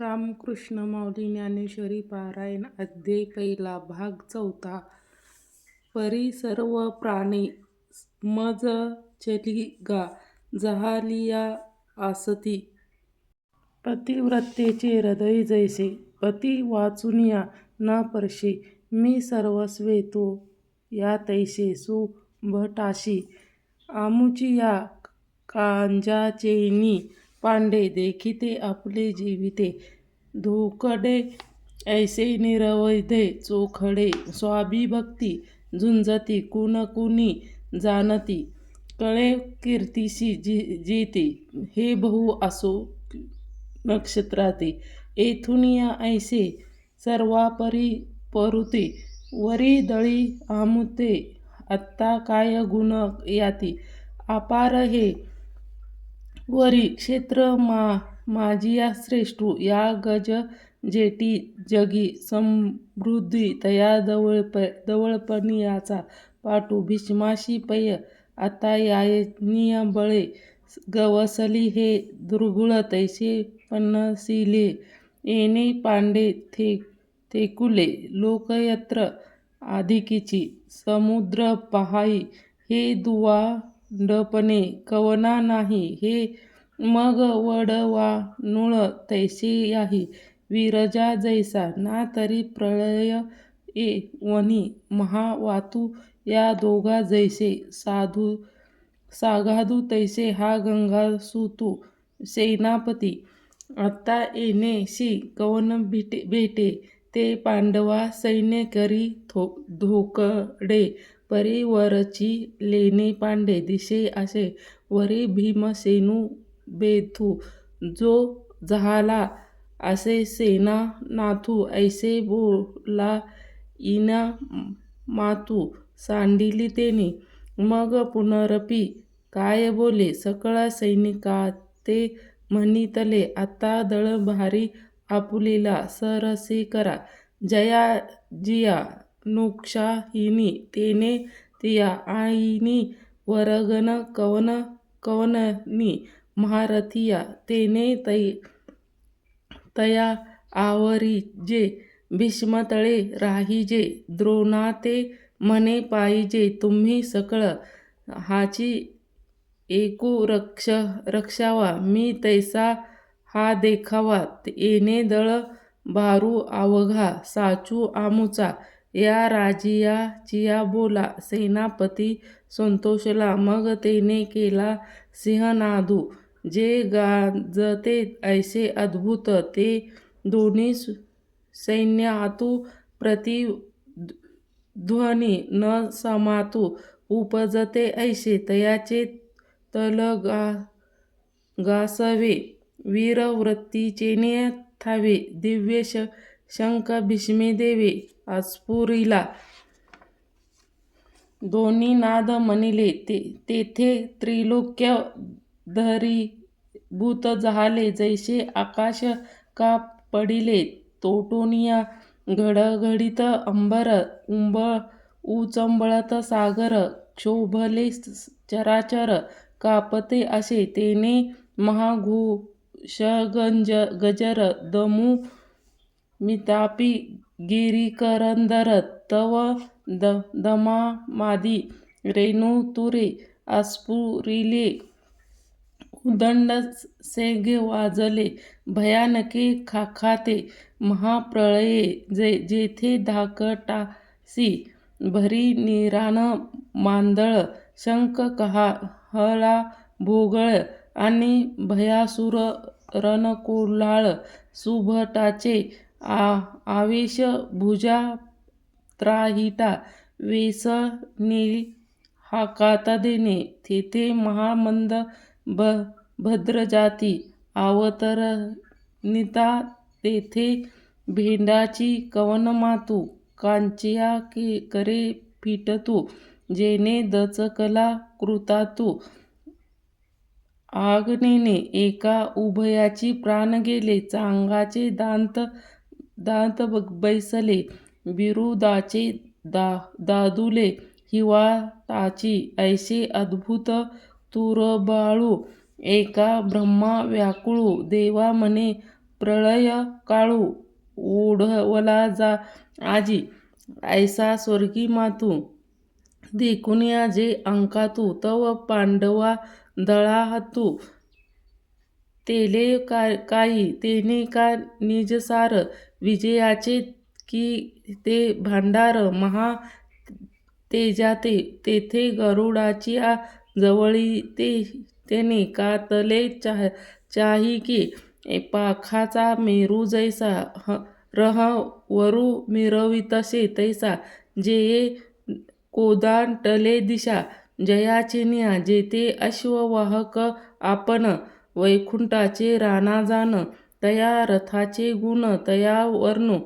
रामकृष्ण माऊली ज्ञानेश्वरी पारायण अध्याय पहिला भाग चौथा. परी सर्व प्राणी मज चली गा जहालिया आसती. पतिव्रतेचे हृदय जैसे पती वाचुनिया न परशे मी सर्वस्वे तो या तैसे सुभटाशी आमुची या कांजाचेनी पांडे देखिते आपले जीविते. धोकडे ऐसे निरवैधे चोखडे स्वाभिभक्ती झुंजती कुण कुणी जाणती कळे जी जीते. हे बहु असो नक्षत्राते या ऐसे सर्वापरी परुते. वरी दळी आमुते आत्ता काय गुण याती? अपार हे वरी क्षेत्र माझिया श्रेष्ठू या गज जेटी जगी समृद्धी तया दवळपणियाचा पाटू भीष्माशी पय आता यानिया बळे गवसली हे दुर्गुळ तैसे पन्नसिले येणे पांडे थे थेकुले लोकयत्र आधिकीची समुद्र पहाई हे दुवा डपणे कवना नाही. हे मग वडवानूळ तैसे याही. विरजा जैसा ना तरी प्रलय वनी. महावातू या दोघा जैसे. सागाधू तैसे हा गंगासुतू सेनापती आत्ता येणेसी कवन भेटे भेटे. ते पांडवा सैन्य करी धोकडे. परी वरची लेणे पांडे दिसे असे. वरी भीमसेनू बेथू जो जहाला असे सेना नाथू ऐसे बोला इना मातू सांडिली तेने. मग पुनरपी काय बोले? सकळ सैनिकाते म्हणितले आता दळ भारी आपुलीला सरसी करा. जया जिया नुक्शाहिनी तेने तिया आईनी वरगन कवन कवननी महारथिया तेने तया आवरिजे भीष्मतळे राहिजे द्रोणाते म्हणे पाहिजे तुम्ही सकळ हाची एकू रक्ष रक्षावा मी तैसा हा देखावा येणे दळ भारू अवघा साचू आमुचा या राजिया चिया बोला सेनापती संतोषला. मग तेने केला सिंहनादू जे गाजते ऐसे अद्भुत. ते दोन्ही सैन्य आतू प्रतिध्वनी न समातू उपजते ऐसे. तयाचे तलगा गासवे वीरवृत्तीचे ने थावे. दिव्य श शंख भीष्मे देवे. आस्फुरिला दोन्ही नाद म्हणिले तेथे त्रिलोक्य धरीभूत झाले जैसे आकाश का पडिले तोटोनिया घडघडीत अंबर उचंबळत सागर क्षोभले चराचर कापते असे तेने महाघोषगजर दमू मितापी गिरिकरंदर तव रेणू तुरे आस्फुरिले उदंड सेगे वाजले भयानके खाखाते महाप्रळये जेथे धाकटासी भरी निराण मांदळ शंख कहा हळा भोगळ आणि भयासुर रणकोलाहळ सुभटाचे आ आवेश भुजा त्राहीटा वेसनिल हाकातदेने तेथे महामंद भद्रजाती अवतरनिता तेथे भेंडाची कवनमातू कांचिया करे फिटतू जेने दचकला कृतातू. आग्नेने एका उभयाची प्राण गेले चांगाचे दांत दांत बैसले. बिरुदाचे दादुले हिवाटाची ऐसे अद्भुत तुरबाळू. एका ब्रह्मा व्याकुळू. देवा म्हणे प्रळय काळू. ओढवला जा. आजी ऐसा स्वर्गी मातू. देखुनिया जे अंकातू तव पांडवा दळा हातू तेले का काही तेने का निजसार विजयाचे की ते भांडार महा तेजाते तेथे गरुडाच्या जवळी ते तेने कातले चा चाह चाही की पाखाचा मेरू जैसा ह रह वरू मिरवितसे तैसा जेये कोदांटले दिशा जयाचिन्या जेथे अश्ववाहक आपण वैकुंठाचे राणा जान तया रथाचे गुण तया वर्णू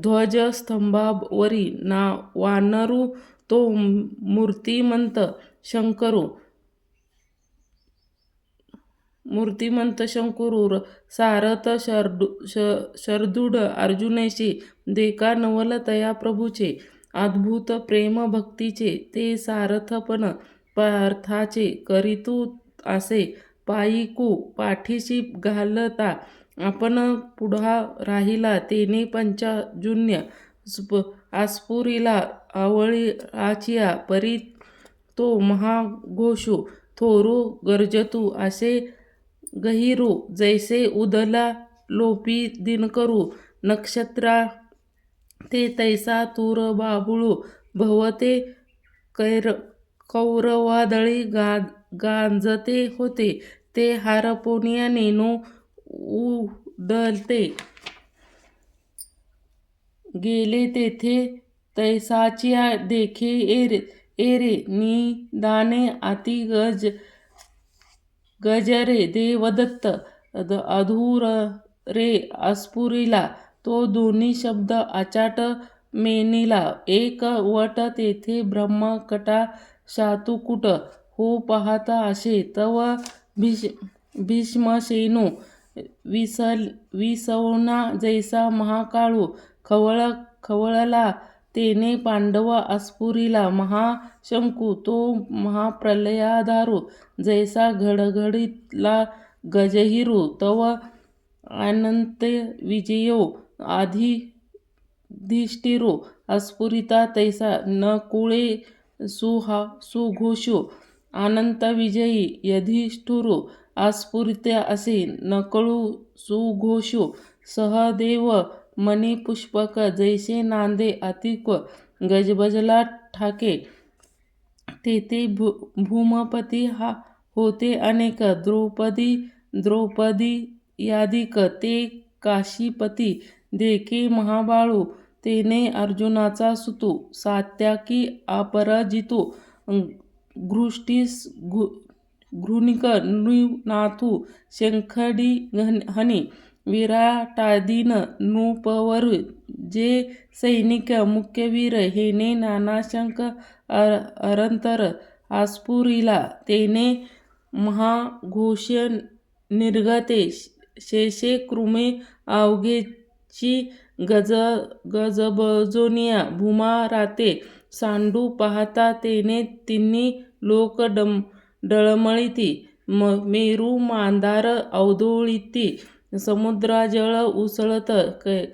ध्वजस्तंभावरी ना वानरू तो मूर्तिमंत शंकरू. मूर्तिमंत शंकरू सारथ शरदूढ अर्जुनैशी देखा नवल तया प्रभूचे अद्भुत प्रेम भक्तीचे ते सारथपण पार्थाचे करितू असे पायीकू पाठीशी घालता आपण पुढा राहिला तेने पंचाजन्य आस्फुरिला आचिया परी तो महाघोषू थोरू गरजतू असे गहिरू जैसे उदला लोपी दिनकरू नक्षत्रा ते तैसा तूर बाबुळू भवते कैर कौरवादळी गांजते होते. ते हारपोनिया नो उडलते. गेले तेथे तैसाचिया देखे एरे निदाने अति गजरे देवदत्त अधुर रे अस्पुरीला. तो दोन्ही शब्द अचाट मेनिला. एक वट तेथे ब्रह्मकटा शातुकुट हो पाहता असे तव भीष भीष्मसेनो विसवना जैसा महाकाळू खवळ खवळला तेने पांडव आस्फुरिला महाशंकू तो महाप्रलयाधारू जैसा घडघडीतला गजहिरू तव अनंत विजयो आधी युधिष्ठिरो अस्फुरिता तैसा नकुळे सुघोषो अनंतविजयी यधिष्ठुरु आस्फुरित्या असे नकळू सुघोषो सहदेव मणिपुष्पक जैसे नांदे अधिक गजबजला ठाके तेथे भु भूमपती हा होते अनेक द्रौपदी द्रौपदी यादिक ते काशीपती देखे महाबाळू तेने अर्जुनाचा सुतू सात्याकी अपराजितो धृष्टुस नृनाथू घन हनी विराटादीन नृपवर जे सैनिक मुख्यवीर हेने नानाशंक अर अरंतर आस्फुरिला तेने महाघोष निर्गते शेषे कृमे अवघेची गजबजोनिया भूमा राते सांडू पाहता तेने तिन्ही लोक डम डळमळीती. म मेरू मांदार अवधोळीती समुद्राजळ उसळत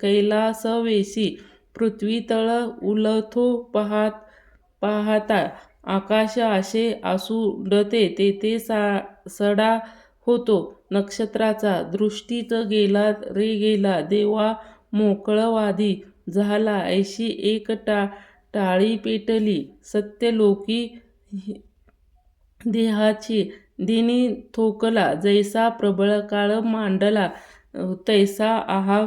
कैलासवेसी पृथ्वीतळ उलथो पाहता आकाश असे आसुंडते तेथे सडा होतो. नक्षत्राचा दृष्टीत गेला रे गेला. देवा मोकळवादी झाला. ऐशी एक टाळी पेटली सत्यलोकी देहाची दिनी थोकला जैसा प्रबळ काळ मांडला तैसा आहा